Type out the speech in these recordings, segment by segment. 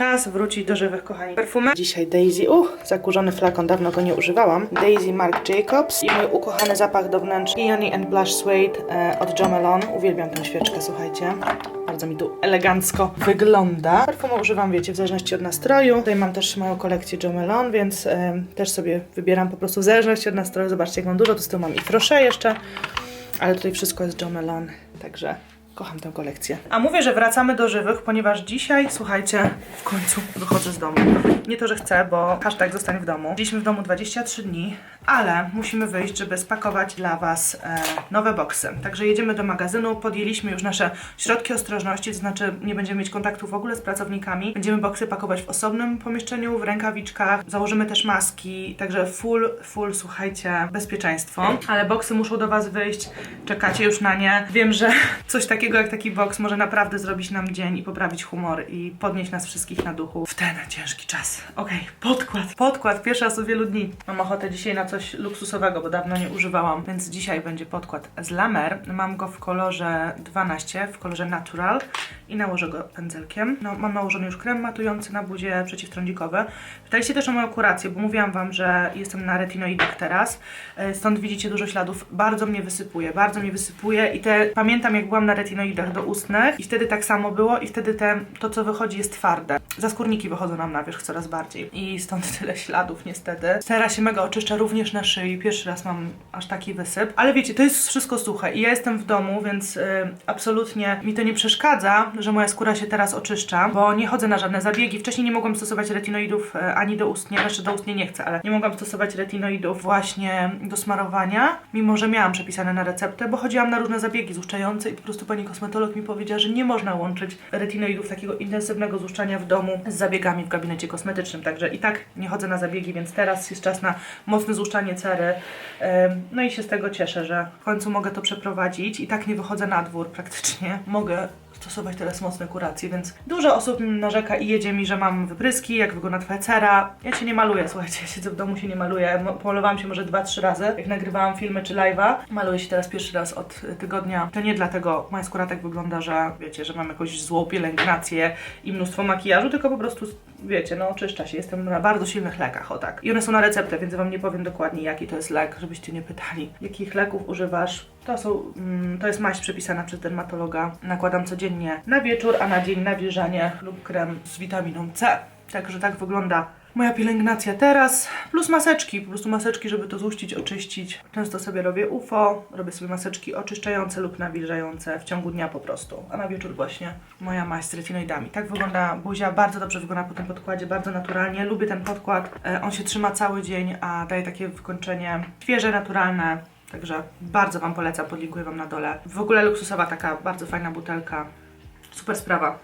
Czas wrócić do żywych, kochani. Perfumy. Dzisiaj Daisy. Uch, zakurzony flakon, dawno go nie używałam. Daisy Marc Jacobs i mój ukochany zapach do wnętrz Peony and Blush Suede e, od Jo. Uwielbiam tę świeczkę, słuchajcie. Bardzo mi tu elegancko wygląda. Perfumy używam, wiecie, w zależności od nastroju. Tutaj mam też moją kolekcję Jo więc e, też sobie wybieram po prostu w zależności od nastroju. Zobaczcie, jak mam dużo. Tu z tyłu mam i Frosche jeszcze, ale tutaj wszystko jest Jo także kocham tę kolekcję. A mówię, że wracamy do żywych, ponieważ dzisiaj, słuchajcie, w końcu wychodzę z domu. Nie to, że chcę, bo hashtag zostań w domu. Byliśmy w domu 23 dni, ale musimy wyjść, żeby spakować dla Was e, nowe boksy. Także jedziemy do magazynu, podjęliśmy już nasze środki ostrożności, to znaczy nie będziemy mieć kontaktu w ogóle z pracownikami. Będziemy boksy pakować w osobnym pomieszczeniu, w rękawiczkach, założymy też maski, także full, full, słuchajcie, bezpieczeństwo. Ale boksy muszą do Was wyjść, czekacie już na nie. Wiem, że coś takiego jak taki boks może naprawdę zrobić nam dzień i poprawić humor i podnieść nas wszystkich na duchu w ten ciężki czas. Okej, podkład, podkład, pierwszy raz od wielu dni. Mam ochotę dzisiaj na coś luksusowego, bo dawno nie używałam, więc dzisiaj będzie podkład z La Mer. Mam go w kolorze 12, w kolorze natural i nałożę go pędzelkiem. No, mam nałożony już krem matujący na buzie przeciwtrądzikowy. Pytaliście też o moją kurację, bo mówiłam Wam, że jestem na retinoidach teraz, E, stąd widzicie dużo śladów. Bardzo mnie wysypuje, bardzo mnie wysypuje i te, pamiętam jak byłam na retinoidach do ustnych i wtedy tak samo było i wtedy te, to co wychodzi jest twarde. Zaskórniki wychodzą nam na wierzch coraz bardziej i stąd tyle śladów niestety. Teraz się mega oczyszcza również na szyi, pierwszy raz mam aż taki wysyp, ale wiecie, to jest wszystko suche i ja jestem w domu, więc y, absolutnie mi to nie przeszkadza, że moja skóra się teraz oczyszcza, bo nie chodzę na żadne zabiegi. Wcześniej nie mogłam stosować retinoidów e, ani do ustnie, znaczy do ustnie nie chcę, ale nie mogłam stosować retinoidów właśnie do smarowania, mimo że miałam przepisane na receptę, bo chodziłam na różne zabiegi złuszczające i po prostu pani kosmetolog mi powiedziała, że nie można łączyć retinoidów takiego intensywnego złuszczania w domu z zabiegami w gabinecie kosmetycznym. Także i tak nie chodzę na zabiegi, więc teraz jest czas na mocne złuszczanie cery. No i się z tego cieszę, że w końcu mogę to przeprowadzić i tak nie wychodzę na dwór praktycznie. Mogę stosować teraz mocne kuracje, więc dużo osób narzeka i jedzie mi, że mam wypryski, jak wygląda twoja cera. Ja się nie maluję, słuchajcie, siedzę w domu, się nie maluję. Polowałam się może dwa, trzy razy, jak nagrywałam filmy czy live'a. Maluję się teraz pierwszy raz od y, tygodnia. To nie dlatego moja skóra tak wygląda, że wiecie, że mam jakąś złą pielęgnację i mnóstwo makijażu, tylko po prostu wiecie, no oczyszcza się. Jestem na bardzo silnych lekach, o tak. I one są na receptę, więc wam nie powiem dokładnie jaki to jest lek, żebyście nie pytali. Jakich leków używasz? To są, mm, to jest maść przepisana przez dermatologa. Nakładam codziennie na wieczór, a na dzień nawilżanie lub krem z witaminą C. Także tak wygląda moja pielęgnacja teraz, plus maseczki, po prostu maseczki, żeby to złuścić, oczyścić. Często sobie robię UFO, robię sobie maseczki oczyszczające lub nawilżające w ciągu dnia po prostu, a na wieczór właśnie moja maść z retinoidami. Tak wygląda buzia, bardzo dobrze wygląda po tym podkładzie, bardzo naturalnie. Lubię ten podkład, e, on się trzyma cały dzień, a daje takie wykończenie świeże, naturalne. Także bardzo Wam polecam, podlinkuję Wam na dole. W ogóle luksusowa taka bardzo fajna butelka. Super sprawa.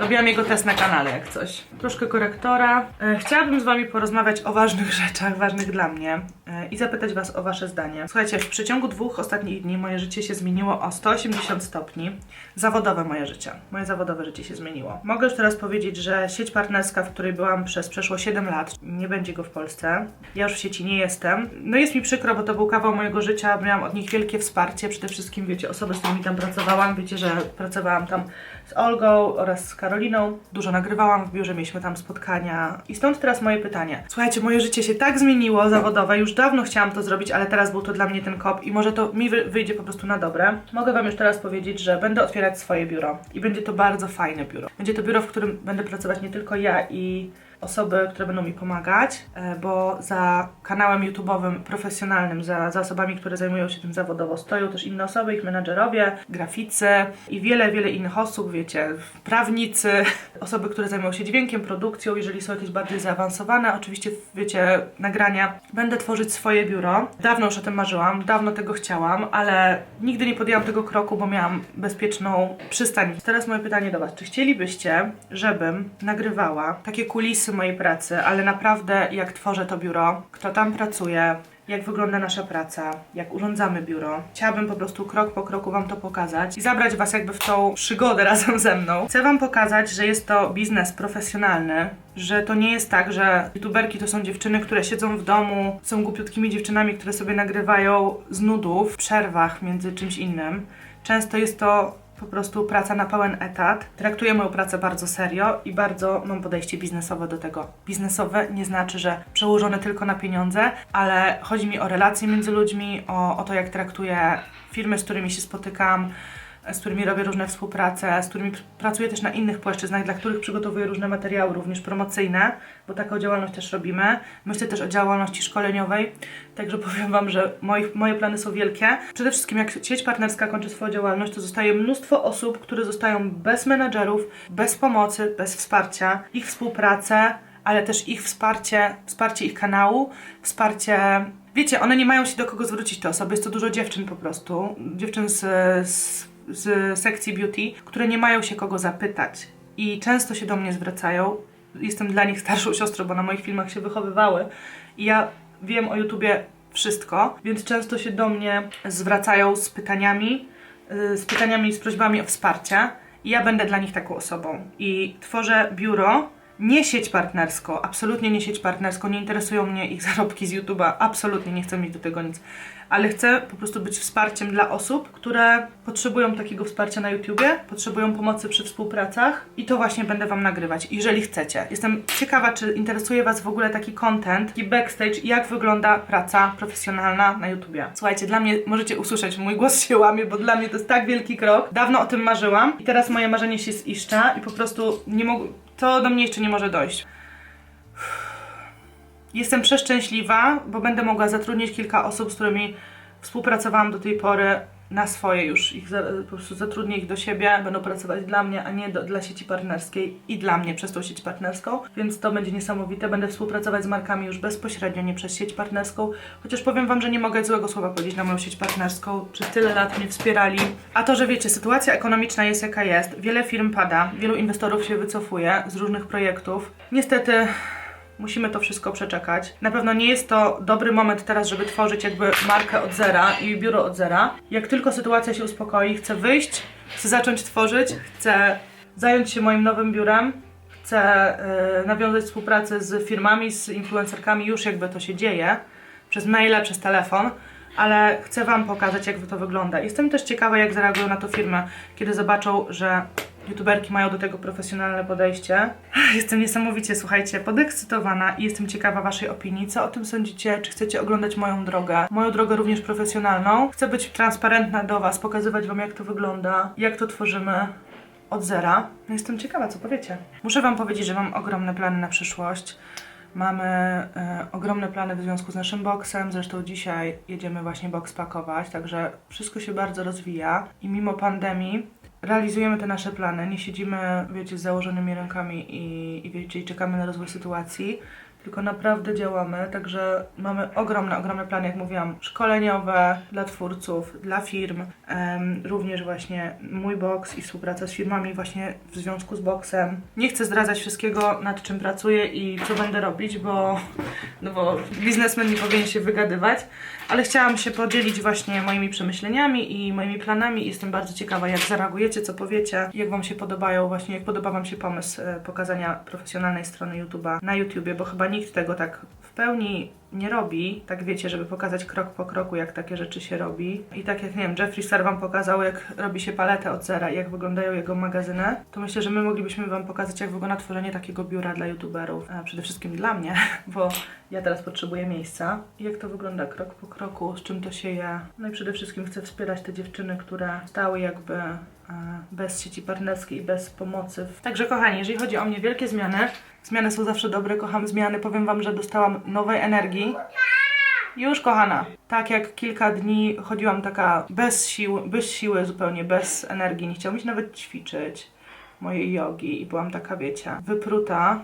Robiłam jego test na kanale, jak coś. Troszkę korektora. E, chciałabym z Wami porozmawiać o ważnych rzeczach, ważnych dla mnie e, i zapytać Was o Wasze zdanie. Słuchajcie, w przeciągu dwóch ostatnich dni moje życie się zmieniło o 180 stopni. Zawodowe moje życie. Moje zawodowe życie się zmieniło. Mogę już teraz powiedzieć, że sieć partnerska, w której byłam przez przeszło 7 lat, nie będzie go w Polsce. Ja już w sieci nie jestem. No jest mi przykro, bo to był kawał mojego życia. Miałam od nich wielkie wsparcie. Przede wszystkim, wiecie, osoby, z którymi tam pracowałam. Wiecie, że pracowałam tam z Olgą oraz z Karoliną. Dużo nagrywałam w biurze, mieliśmy tam spotkania. I stąd teraz moje pytanie. Słuchajcie, moje życie się tak zmieniło zawodowe, już dawno chciałam to zrobić, ale teraz był to dla mnie ten kop i może to mi wy- wyjdzie po prostu na dobre. Mogę Wam już teraz powiedzieć, że będę otwierać swoje biuro i będzie to bardzo fajne biuro. Będzie to biuro, w którym będę pracować nie tylko ja i osoby, które będą mi pomagać, e, bo za kanałem YouTube'owym profesjonalnym, za, za osobami, które zajmują się tym zawodowo, stoją też inne osoby, ich menadżerowie, graficy i wiele, wiele innych osób, wiecie, prawnicy, osoby, które zajmują się dźwiękiem, produkcją, jeżeli są jakieś bardziej zaawansowane, oczywiście, wiecie, nagrania. Będę tworzyć swoje biuro. Dawno już o tym marzyłam, dawno tego chciałam, ale nigdy nie podjęłam tego kroku, bo miałam bezpieczną przystań. Teraz moje pytanie do Was. Czy chcielibyście, żebym nagrywała takie kulisy mojej pracy, ale naprawdę jak tworzę to biuro, kto tam pracuje, jak wygląda nasza praca, jak urządzamy biuro. Chciałabym po prostu krok po kroku Wam to pokazać i zabrać Was jakby w tą przygodę razem ze mną. Chcę Wam pokazać, że jest to biznes profesjonalny, że to nie jest tak, że youtuberki to są dziewczyny, które siedzą w domu, są głupiutkimi dziewczynami, które sobie nagrywają z nudów w przerwach między czymś innym. Często jest to po prostu praca na pełen etat. Traktuję moją pracę bardzo serio i bardzo mam podejście biznesowe do tego. Biznesowe nie znaczy, że przełożone tylko na pieniądze, ale chodzi mi o relacje między ludźmi, o, o to, jak traktuję firmy, z którymi się spotykam, z którymi robię różne współprace, z którymi pr- pracuję też na innych płaszczyznach, dla których przygotowuję różne materiały, również promocyjne, bo taką działalność też robimy. Myślę też o działalności szkoleniowej, także powiem Wam, że moje plany są wielkie. Przede wszystkim jak sieć partnerska kończy swoją działalność, to zostaje mnóstwo osób, które zostają bez menadżerów, bez pomocy, bez wsparcia, ich współpracę, ale też ich wsparcie, wsparcie ich kanału, wsparcie Wiecie, one nie mają się do kogo zwrócić, te osoby. Jest to dużo dziewczyn po prostu. Dziewczyn z, z, z sekcji beauty, które nie mają się kogo zapytać. I często się do mnie zwracają. Jestem dla nich starszą siostrą, bo na moich filmach się wychowywały. I ja wiem o YouTubie wszystko, więc często się do mnie zwracają z pytaniami, y, z pytaniami i z prośbami o wsparcie. I ja będę dla nich taką osobą. I tworzę biuro, nie sieć partnerską, absolutnie nie sieć partnerską, nie interesują mnie ich zarobki z YouTube'a, absolutnie nie chcę mieć do tego nic, ale chcę po prostu być wsparciem dla osób, które potrzebują takiego wsparcia na YouTubie, potrzebują pomocy przy współpracach i to właśnie będę Wam nagrywać, jeżeli chcecie. Jestem ciekawa, czy interesuje Was w ogóle taki content, taki backstage, jak wygląda praca profesjonalna na YouTubie. Słuchajcie, dla mnie możecie usłyszeć, mój głos się łamie, bo dla mnie to jest tak wielki krok. Dawno o tym marzyłam i teraz moje marzenie się ziszcza i po prostu nie mogę, to do mnie jeszcze nie może dojść. Jestem przeszczęśliwa, bo będę mogła zatrudnić kilka osób, z którymi współpracowałam do tej pory na swoje już. Ich za, po prostu zatrudnię ich do siebie, będą pracować dla mnie, a nie do, dla sieci partnerskiej i dla mnie przez tą sieć partnerską, więc to będzie niesamowite. Będę współpracować z markami już bezpośrednio, nie przez sieć partnerską, chociaż powiem Wam, że nie mogę złego słowa powiedzieć na moją sieć partnerską. Przez tyle lat mnie wspierali. A to, że wiecie, sytuacja ekonomiczna jest jaka jest, wiele firm pada, wielu inwestorów się wycofuje z różnych projektów. Niestety Musimy to wszystko przeczekać. Na pewno nie jest to dobry moment teraz, żeby tworzyć jakby markę od zera i biuro od zera. Jak tylko sytuacja się uspokoi, chcę wyjść, chcę zacząć tworzyć, chcę zająć się moim nowym biurem, chcę e, nawiązać współpracę z firmami, z influencerkami, już jakby to się dzieje, przez maile, przez telefon. Ale chcę Wam pokazać, jak to wygląda. Jestem też ciekawa, jak zareagują na to firmy, kiedy zobaczą, że youtuberki mają do tego profesjonalne podejście. Jestem niesamowicie, słuchajcie, podekscytowana i jestem ciekawa Waszej opinii. Co o tym sądzicie? Czy chcecie oglądać moją drogę? Moją drogę również profesjonalną. Chcę być transparentna do Was, pokazywać Wam, jak to wygląda, jak to tworzymy od zera. No jestem ciekawa, co powiecie. Muszę Wam powiedzieć, że mam ogromne plany na przyszłość. Mamy e, ogromne plany w związku z naszym boksem. Zresztą dzisiaj jedziemy właśnie boks pakować, także wszystko się bardzo rozwija i mimo pandemii realizujemy te nasze plany. Nie siedzimy, wiecie, z założonymi rękami i, i wiecie, i czekamy na rozwój sytuacji, tylko naprawdę działamy. Także mamy ogromne, ogromne plany, jak mówiłam, szkoleniowe dla twórców, dla firm. Również właśnie mój boks i współpraca z firmami właśnie w związku z boksem. Nie chcę zdradzać wszystkiego, nad czym pracuję i co będę robić, bo, no bo biznesmen nie powinien się wygadywać, ale chciałam się podzielić właśnie moimi przemyśleniami i moimi planami. Jestem bardzo ciekawa, jak zareagujecie, co powiecie, jak Wam się podobają właśnie, jak podoba Wam się pomysł e, pokazania profesjonalnej strony YouTube'a na YouTubie, bo chyba nikt tego tak w pełni nie robi, tak wiecie, żeby pokazać krok po kroku, jak takie rzeczy się robi. I tak jak, nie wiem, Jeffree Star Wam pokazał, jak robi się paletę od zera i jak wyglądają jego magazyny, to myślę, że my moglibyśmy Wam pokazać, jak wygląda tworzenie takiego biura dla YouTuberów. A przede wszystkim dla mnie, bo ja teraz potrzebuję miejsca. I jak to wygląda krok po kroku, z czym to się je. No i przede wszystkim chcę wspierać te dziewczyny, które stały jakby e, bez sieci partnerskiej bez pomocy. Także kochani, jeżeli chodzi o mnie, wielkie zmiany. Zmiany są zawsze dobre, kocham zmiany. Powiem Wam, że dostałam nowej energii. Już kochana, tak jak kilka dni chodziłam taka bez sił, bez siły zupełnie, bez energii, nie chciałam się nawet ćwiczyć mojej jogi i byłam taka, wiecie, wypruta.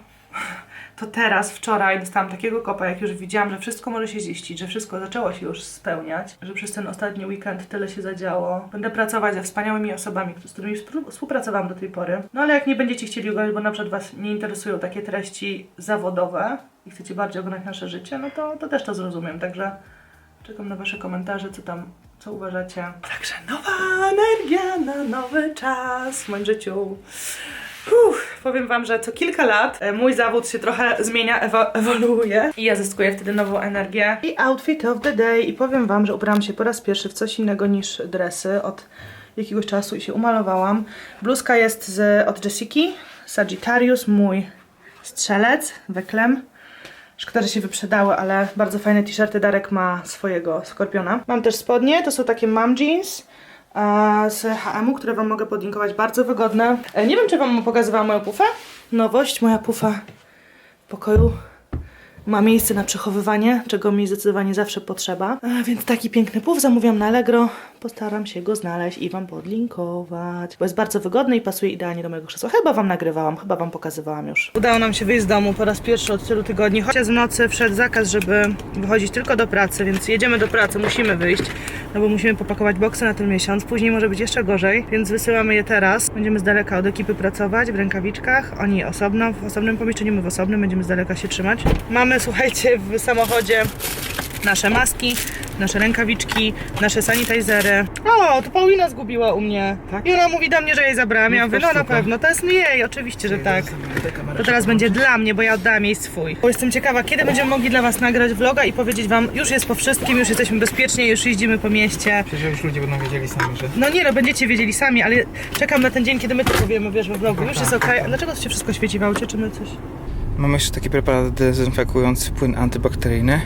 To teraz, wczoraj dostałam takiego kopa, jak już widziałam, że wszystko może się ziścić, że wszystko zaczęło się już spełniać, że przez ten ostatni weekend tyle się zadziało. Będę pracować ze wspaniałymi osobami, z którymi współ- współpracowałam do tej pory. No ale jak nie będziecie chcieli oglądać, bo na przykład Was nie interesują takie treści zawodowe i chcecie bardziej oglądać nasze życie, no to, to też to zrozumiem. Także czekam na Wasze komentarze, co tam, co uważacie. Także nowa energia na nowy czas w moim życiu. Uff, powiem Wam, że co kilka lat e, mój zawód się trochę zmienia, ewo ewoluuje i ja zyskuję wtedy nową energię. I outfit of the day. I powiem Wam, że ubrałam się po raz pierwszy w coś innego niż dresy od jakiegoś czasu i się umalowałam. Bluzka jest z, od Jessiki, Sagittarius, mój strzelec, weklem. Szkoda, że się wyprzedały, ale bardzo fajne t-shirty. Darek ma swojego skorpiona. Mam też spodnie, to są takie mom jeans z H&M-u, które Wam mogę podlinkować. Bardzo wygodne. E, Nie wiem, czy Wam pokazywałam moją pufę. Nowość, moja pufa w pokoju ma miejsce na przechowywanie, czego mi zdecydowanie zawsze potrzeba. E, Więc taki piękny puf zamówiłam na Allegro. Postaram się go znaleźć i Wam podlinkować, bo jest bardzo wygodny i pasuje idealnie do mojego krzesła. Chyba Wam nagrywałam, chyba Wam pokazywałam już. Udało nam się wyjść z domu po raz pierwszy od tylu tygodni. Chociaż w nocy wszedł zakaz, żeby wychodzić tylko do pracy, więc jedziemy do pracy, musimy wyjść, no bo musimy popakować boksy na ten miesiąc. Później może być jeszcze gorzej, więc wysyłamy je teraz. Będziemy z daleka od ekipy pracować w rękawiczkach. Oni osobno, w osobnym pomieszczeniu, my w osobnym, będziemy z daleka się trzymać. Mamy, słuchajcie, w samochodzie nasze maski, nasze rękawiczki, nasze sanitizery. O, to Paulina zgubiła u mnie. Tak? I ona mówi do mnie, że jej zabrałam. Ja No, mówię, no na pewno, to jest jej, oczywiście, że tak. To teraz będzie dla mnie, bo ja oddałam jej swój. Bo jestem ciekawa, kiedy będziemy mogli dla Was nagrać vloga i powiedzieć Wam, już jest po wszystkim, już jesteśmy bezpiecznie, już jeździmy po mieście. Przecież już ludzie będą wiedzieli sami, że... No nie no, będziecie wiedzieli sami, ale czekam na ten dzień, kiedy my to powiemy, wiesz, we vlogu. Już jest okej. A Dlaczego to się wszystko świeci w aucie? Czy my coś... Mam jeszcze taki preparat dezynfekujący, płyn antybakteryjny.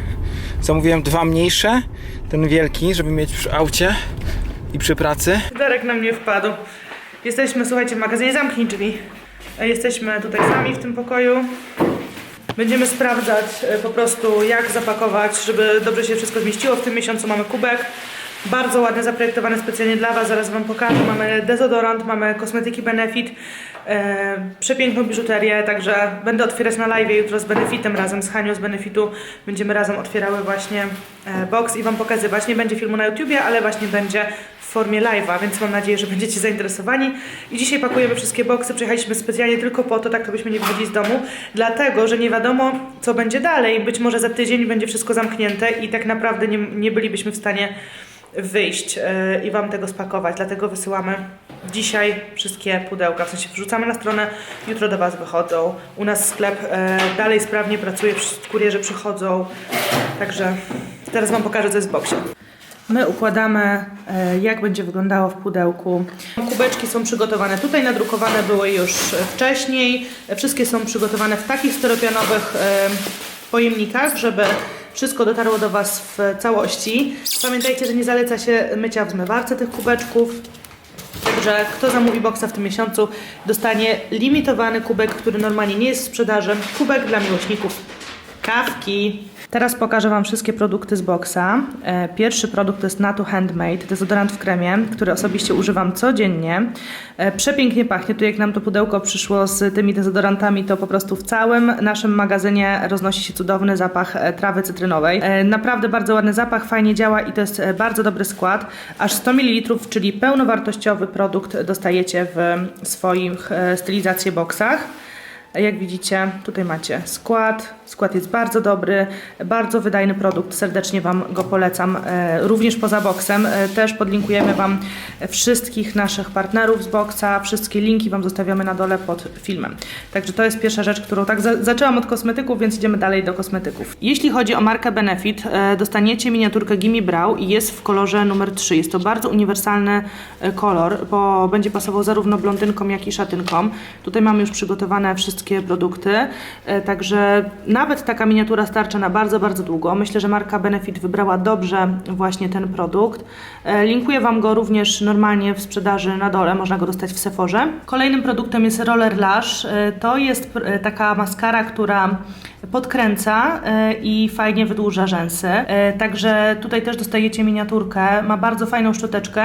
Zamówiłem dwa mniejsze, ten wielki, żeby mieć przy aucie i przy pracy. Darek na mnie wpadł. Jesteśmy, słuchajcie, w magazynie, zamknij drzwi. Jesteśmy tutaj sami w tym pokoju. Będziemy sprawdzać e, po prostu, jak zapakować, żeby dobrze się wszystko zmieściło. W tym miesiącu mamy kubek. Bardzo ładny, zaprojektowany specjalnie dla Was. Zaraz Wam pokażę. Mamy dezodorant, mamy kosmetyki Benefit, przepiękną biżuterię, także będę otwierać na live jutro z Benefitem razem z Hanią z Benefitu. Będziemy razem otwierały właśnie e, box i Wam pokazywać. Nie będzie filmu na YouTubie, ale właśnie będzie w formie live'a, więc mam nadzieję, że będziecie zainteresowani. I dzisiaj pakujemy wszystkie boksy. Przyjechaliśmy specjalnie tylko po to, tak to byśmy nie wychodzili z domu, dlatego, że nie wiadomo, co będzie dalej. Być może za tydzień będzie wszystko zamknięte i tak naprawdę nie, nie bylibyśmy w stanie wyjść yy, i Wam tego spakować. Dlatego wysyłamy dzisiaj wszystkie pudełka, w sensie wrzucamy na stronę, jutro do Was wychodzą. U nas sklep yy, dalej sprawnie pracuje, kurierzy przychodzą, także teraz Wam pokażę, co jest w boksie. My układamy, e, jak będzie wyglądało w pudełku. Kubeczki są przygotowane. Tutaj nadrukowane były już wcześniej. Wszystkie są przygotowane w takich styropianowych e, pojemnikach, żeby wszystko dotarło do Was w całości. Pamiętajcie, że nie zaleca się mycia w zmywarce tych kubeczków. Także kto zamówi boksa w tym miesiącu, dostanie limitowany kubek, który normalnie nie jest w sprzedaży. Kubek dla miłośników kawki. Teraz pokażę Wam wszystkie produkty z boksa. E, Pierwszy produkt to jest Natu Handmade, dezodorant w kremie, który osobiście używam codziennie. E, Przepięknie pachnie. Tu jak nam to pudełko przyszło z tymi dezodorantami, to po prostu w całym naszym magazynie roznosi się cudowny zapach e, trawy cytrynowej. Naprawdę bardzo ładny zapach, fajnie działa i to jest bardzo dobry skład. Aż 100 ml, czyli pełnowartościowy produkt dostajecie w swoich stylizacji boksach. Jak widzicie, tutaj macie skład. Skład jest bardzo dobry, bardzo wydajny produkt. Serdecznie Wam go polecam. E, Również poza boksem e, też podlinkujemy Wam wszystkich naszych partnerów z boksa. Wszystkie linki Wam zostawiamy na dole pod filmem. Także to jest pierwsza rzecz, którą tak za zaczęłam od kosmetyków, więc idziemy dalej do kosmetyków. Jeśli chodzi o markę Benefit, e, dostaniecie miniaturkę Gimme Brow i jest w kolorze numer 3. Jest to bardzo uniwersalny kolor, bo będzie pasował zarówno blondynkom, jak i szatynkom. Tutaj mamy już przygotowane wszystkie produkty, także nawet taka miniatura starcza na bardzo, bardzo długo. Myślę, że marka Benefit wybrała dobrze właśnie ten produkt. E, Linkuję Wam go również normalnie w sprzedaży na dole, można go dostać w Sephorze. Kolejnym produktem jest Roller Lash. E, To jest e, taka maskara, która podkręca i fajnie wydłuża rzęsy. Także tutaj też dostajecie miniaturkę, ma bardzo fajną szczoteczkę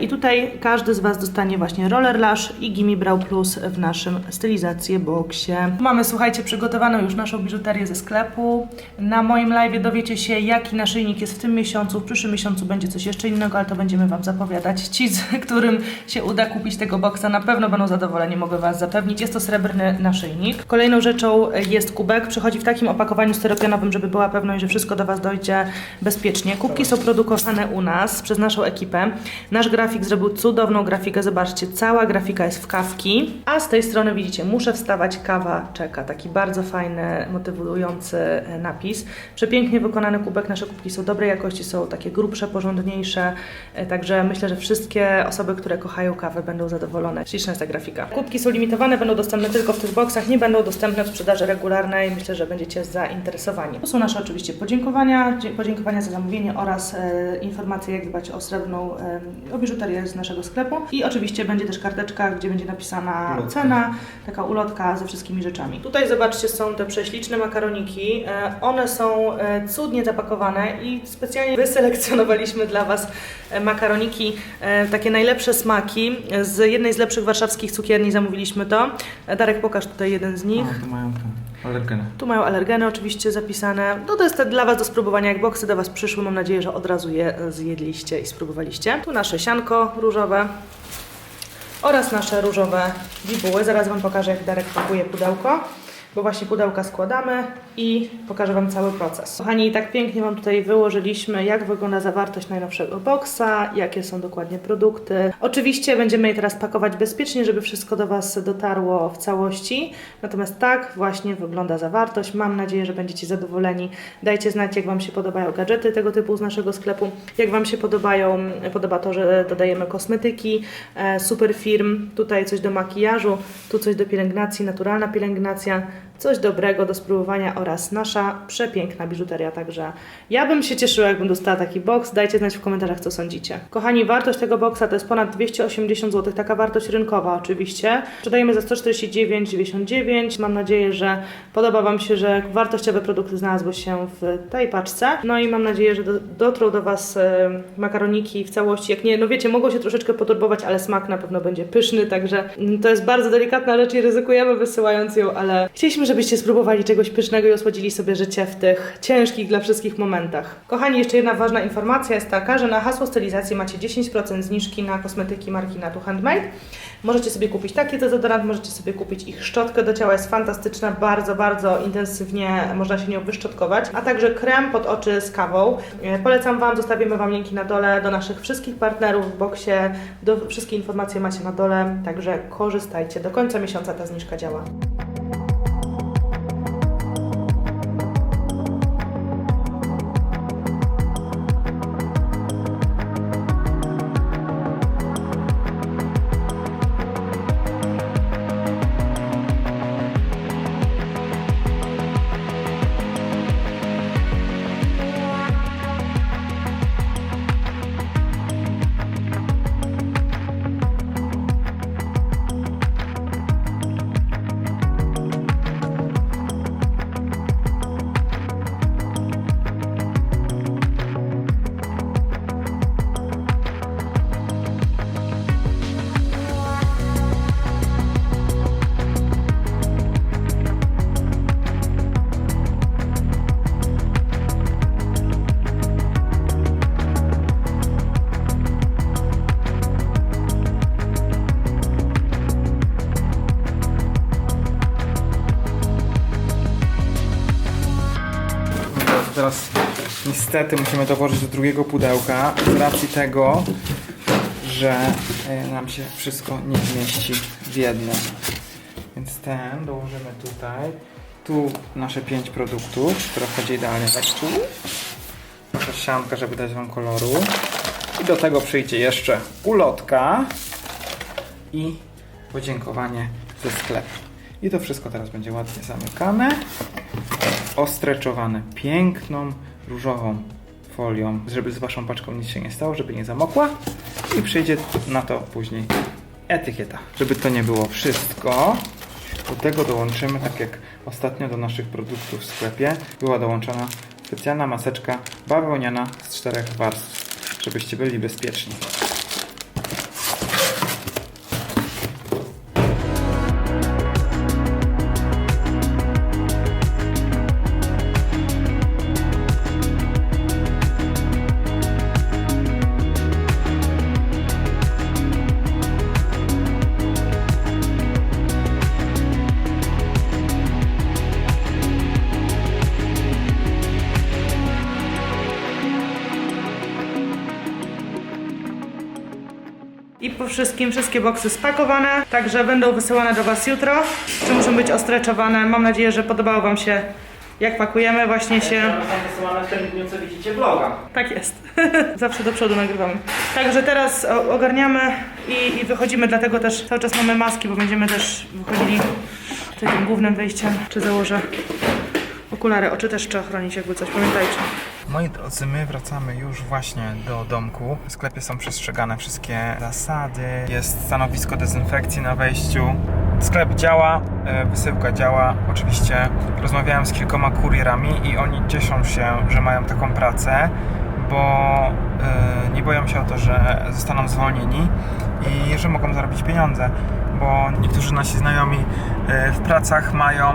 i tutaj każdy z Was dostanie właśnie Roller Lash i Gimme Brow Plus w naszym stylizację boxie. Mamy, słuchajcie, przygotowaną już naszą biżuterię ze sklepu. Na moim live dowiecie się, jaki naszyjnik jest w tym miesiącu. W przyszłym miesiącu będzie coś jeszcze innego, ale to będziemy Wam zapowiadać. Ci, z którym się uda kupić tego boxa, na pewno będą zadowoleni, mogę Was zapewnić. Jest to srebrny naszyjnik. Kolejną rzeczą jest kubek przychodzi w takim opakowaniu styropianowym, żeby była pewność, że wszystko do Was dojdzie bezpiecznie. Kubki są produkowane u nas przez naszą ekipę. Nasz grafik zrobił cudowną grafikę, zobaczcie, cała grafika jest w kawki, a z tej strony widzicie, muszę wstawać, kawa czeka. Taki bardzo fajny, motywujący e, napis. Przepięknie wykonany kubek, nasze kubki są dobrej jakości, są takie grubsze, porządniejsze, e, także myślę, że wszystkie osoby, które kochają kawę będą zadowolone. Śliczna jest ta grafika. Kubki są limitowane, będą dostępne tylko w tych boksach, nie będą dostępne w sprzedaży regularnej. Myślę, że będziecie zainteresowani. To są nasze oczywiście podziękowania, podziękowania za zamówienie oraz e, informacje, jak dbać o srebrną e, z naszego sklepu. I oczywiście będzie też karteczka, gdzie będzie napisana cena, taka ulotka ze wszystkimi rzeczami. Tutaj zobaczcie, są te prześliczne makaroniki. E, One są e, cudnie zapakowane i specjalnie wyselekcjonowaliśmy dla Was e, makaroniki, takie najlepsze smaki. Z jednej z lepszych warszawskich cukierni zamówiliśmy to. Darek, pokaż tutaj jeden z nich. O, to mają tam alergenę. Tu mają alergeny oczywiście zapisane. No to jest te dla Was do spróbowania, jak boksy do Was przyszły. Mam nadzieję, że od razu je zjedliście i spróbowaliście. Tu nasze sianko różowe oraz nasze różowe bibuły. Zaraz Wam pokażę, jak Darek pakuje pudełko, bo właśnie pudełka składamy i pokażę Wam cały proces. Kochani, tak pięknie Wam tutaj wyłożyliśmy, jak wygląda zawartość najnowszego boksa, jakie są dokładnie produkty. Oczywiście będziemy je teraz pakować bezpiecznie, żeby wszystko do Was dotarło w całości. Natomiast tak właśnie wygląda zawartość. Mam nadzieję, że będziecie zadowoleni. Dajcie znać, jak Wam się podobają gadżety tego typu z naszego sklepu. Jak Wam się podobają, podoba to, że dodajemy kosmetyki, e, super firm, tutaj coś do makijażu, tu coś do pielęgnacji, naturalna pielęgnacja, coś dobrego do spróbowania oraz nasza przepiękna biżuteria. Także ja bym się cieszyła, jakbym dostała taki box. Dajcie znać w komentarzach, co sądzicie. Kochani, wartość tego boxa to jest ponad 280 zł, taka wartość rynkowa oczywiście. Sprzedajemy za 149,99. Mam nadzieję, że podoba Wam się, że wartościowe produkty znalazły się w tej paczce. No i mam nadzieję, że do, dotrą do Was e, makaroniki w całości. Jak nie, no wiecie, mogą się troszeczkę poturbować, ale smak na pewno będzie pyszny, także to jest bardzo delikatna rzecz i ryzykujemy wysyłając ją, ale chcieliśmy, żebyście spróbowali czegoś pysznego i osłodzili sobie życie w tych ciężkich dla wszystkich momentach. Kochani, jeszcze jedna ważna informacja jest taka, że na hasło stylizacji macie 10% zniżki na kosmetyki marki Natu Handmade. Możecie sobie kupić taki dezodorant, możecie sobie kupić ich szczotkę do ciała, jest fantastyczna, bardzo, bardzo intensywnie można się nią wyszczotkować, a także krem pod oczy z kawą. E, Polecam Wam, zostawimy Wam linki na dole do naszych wszystkich partnerów w boksie, do, wszystkie informacje macie na dole, także korzystajcie. Do końca miesiąca ta zniżka działa. Niestety musimy to włożyć do drugiego pudełka z racji tego, że e, nam się wszystko nie zmieści w jednym. Więc ten dołożymy tutaj. Tu nasze pięć produktów, które wchodzi idealnie tak tu. Nasza sianka, żeby dać Wam koloru. I do tego przyjdzie jeszcze ulotka i podziękowanie ze sklepu. I to wszystko teraz będzie ładnie zamykane ostreczowane piękną, różową folią, żeby z Waszą paczką nic się nie stało, żeby nie zamokła i przyjdzie na to później etykieta. Żeby to nie było wszystko, do tego dołączymy, tak jak ostatnio do naszych produktów w sklepie, była dołączona specjalna maseczka bawełniana z czterech warstw, żebyście byli bezpieczni. Po wszystkim, wszystkie boksy spakowane, także będą wysyłane do Was jutro. Czy muszą być ostreczowane. Mam nadzieję, że podobało Wam się jak pakujemy właśnie się. wysyłane w tym dniu, co widzicie vloga. Tak jest. Zawsze do przodu nagrywamy. Także teraz ogarniamy i, i wychodzimy, dlatego też cały czas mamy maski, bo będziemy też wychodzili takim głównym wyjściem. Czy założę okulary, oczy też trzeba chronić, jakby coś, pamiętajcie. Moi drodzy, my wracamy już właśnie do domku. W sklepie są przestrzegane wszystkie zasady. Jest stanowisko dezynfekcji na wejściu. Sklep działa, e, wysyłka działa. Oczywiście rozmawiałem z kilkoma kurierami i oni cieszą się, że mają taką pracę, bo e, nie boją się o to, że zostaną zwolnieni i że mogą zarobić pieniądze, bo niektórzy nasi znajomi e, w pracach mają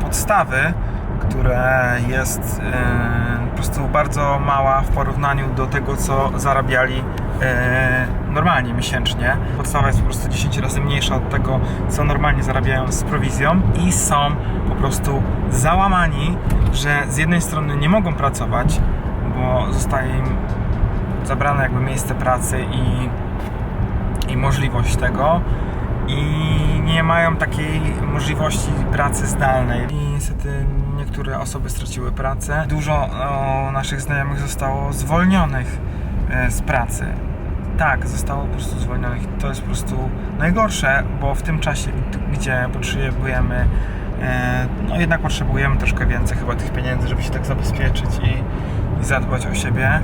podstawy, które jest e, po prostu bardzo mała w porównaniu do tego, co zarabiali e, normalnie miesięcznie. Podstawa jest po prostu 10 razy mniejsza od tego, co normalnie zarabiają z prowizją i są po prostu załamani, że z jednej strony nie mogą pracować, bo zostaje im zabrane jakby miejsce pracy i, i możliwość tego i nie mają takiej możliwości pracy zdalnej. I niestety niektóre osoby straciły pracę. Dużo naszych znajomych zostało zwolnionych e, z pracy. Tak, zostało po prostu zwolnionych. To jest po prostu najgorsze, bo w tym czasie, gdzie potrzebujemy, e, no jednak potrzebujemy troszkę więcej chyba tych pieniędzy, żeby się tak zabezpieczyć i, i zadbać o siebie.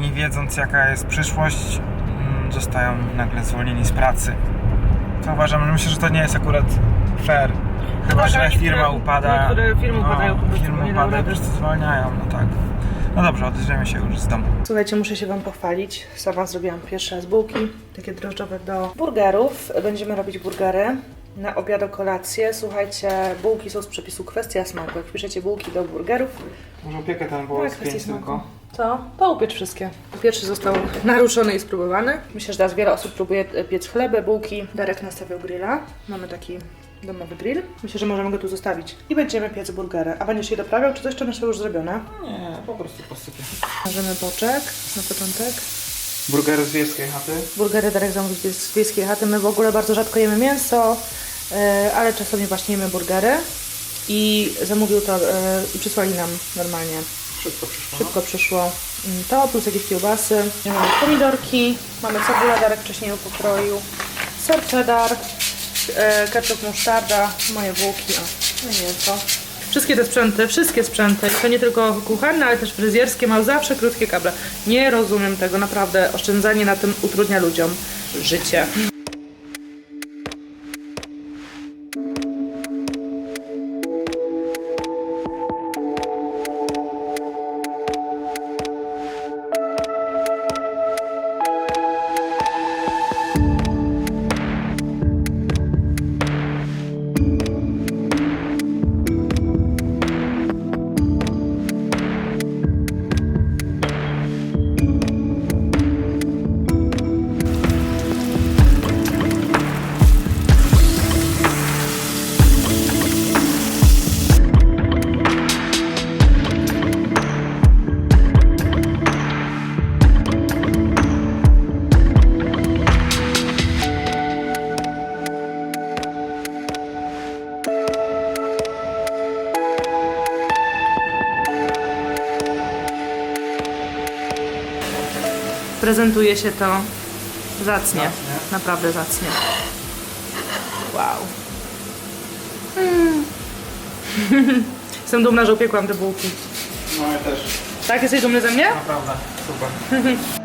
Nie wiedząc jaka jest przyszłość, mm, zostają nagle zwolnieni z pracy. To uważam, że myślę, że to nie jest akurat fair. Chyba, tak, że firma upada. niektóre firmy upadają po prostu, Firmy upadają, prostu zwalniają, no tak. No dobrze, odejdziemy się już z domu. Słuchajcie, muszę się Wam pochwalić. Sama zrobiłam pierwszy raz bułki, takie drożdżowe do burgerów. Będziemy robić burgery na obiad, o kolację. Słuchajcie, bułki są z przepisu kwestia smaku. Jak piszecie bułki do burgerów, Może opiekę tam było Tak, z kwestia pięć smaku. tylko. To, to upiecz wszystkie. Pierwszy został naruszony i spróbowany. Myślę, że teraz wiele osób próbuje piec chleby, bułki. Darek nastawiał grilla. Mamy taki domowy grill. Myślę, że możemy go tu zostawić. I będziemy piec burgery. A będziesz je doprawiał, czy coś, czy one są już zrobione? Nie, po prostu posypię. Możemy boczek na początek. Burgery z wiejskiej chaty. Burgery Darek zamówił z wiejskiej chaty. My w ogóle bardzo rzadko jemy mięso, e, ale czasami właśnie jemy burgery. I zamówił to e, i przysłali nam normalnie. Szybko przyszło. Szybko przyszło mm, to, plus jakieś kiełbasy. Mamy pomidorki, mamy cebulę, Darek wcześniej ją pokroił, ser cheddar, e, ketchup, musztarda, moje bułki, o, no i mięso. Wszystkie te sprzęty, wszystkie sprzęty, to nie tylko kuchenne, ale też fryzjerskie, mają zawsze krótkie kable. Nie rozumiem tego, naprawdę. Oszczędzanie na tym utrudnia ludziom życie. Prezentuje się to zacnie. Zacnie. Naprawdę zacnie. Wow. Mm. Jestem dumna, że upiekłam te bułki. No ja też. Tak? Jesteś dumny ze mnie? Naprawdę, super.